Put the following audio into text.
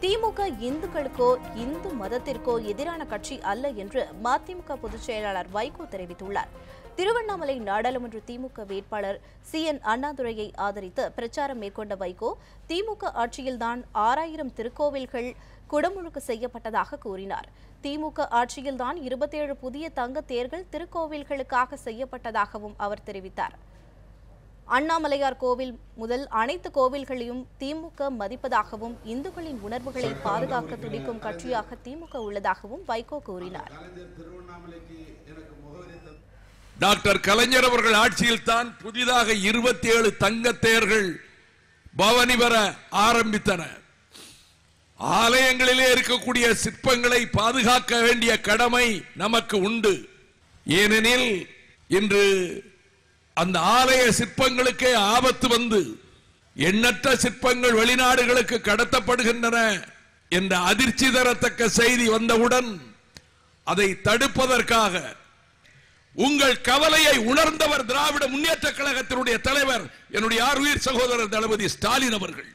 திமுக இந்துக்களுக்கோ இந்து மதத்திற்கோ எதிரான கட்சி அல்ல என்று மதிமுக பொதுச் செயலாளர் வைகோ தெரிவித்துள்ளார். திருவண்ணாமலை நாடாளுமன்ற திமுக வேட்பாளர் சி. என். அண்ணாதுரையை ஆதரித்து பிரச்சாரம் மேற்கொண்ட வைகோ திமுக ஆட்சியில்தான் ஆறாயிரம் திருக்கோவில்கள் குடமுழுக்கு செய்யப்பட்டதாக கூறினார். திமுக ஆட்சியில்தான் இருபத்தேழு புதிய தங்க தேர்கள் திருக்கோவில்களுக்காக செய்யப்பட்டதாகவும் அவர் தெரிவித்தார். அண்ணாமலையார் கோவில் முதல் அனைத்து கோவில்களையும் திமுக மதிப்பதாகவும் இந்துக்களின் உணர்வுகளை பாதுகாக்க துடிக்கும் கட்சியாக திமுக உள்ளதாகவும் வைகோ கூறினார். டாக்டர் கலைஞர் அவர்கள் ஆட்சியில் தான் புதிதாக இருபத்தி ஏழு தங்க தேர்கள் பவனி வர ஆரம்பித்தன. ஆலயங்களிலே இருக்கக்கூடிய சிற்பங்களை பாதுகாக்க வேண்டிய கடமை நமக்கு உண்டு. ஏனெனில் இன்று அந்த ஆலய சிற்பங்களுக்கே ஆபத்து வந்து எண்ணற்ற சிற்பங்கள் வெளிநாடுகளுக்கு கடத்தப்படுகின்றன என்ற அதிர்ச்சி தரத்தக்க செய்தி வந்தவுடன் அதை தடுப்பதற்காக உங்கள் கவலையை உணர்ந்தவர் திராவிட முன்னேற்ற கழகத்தினுடைய தலைவர் என்னுடைய ஆறுயிர் சகோதரர் தளபதி ஸ்டாலின் அவர்கள்.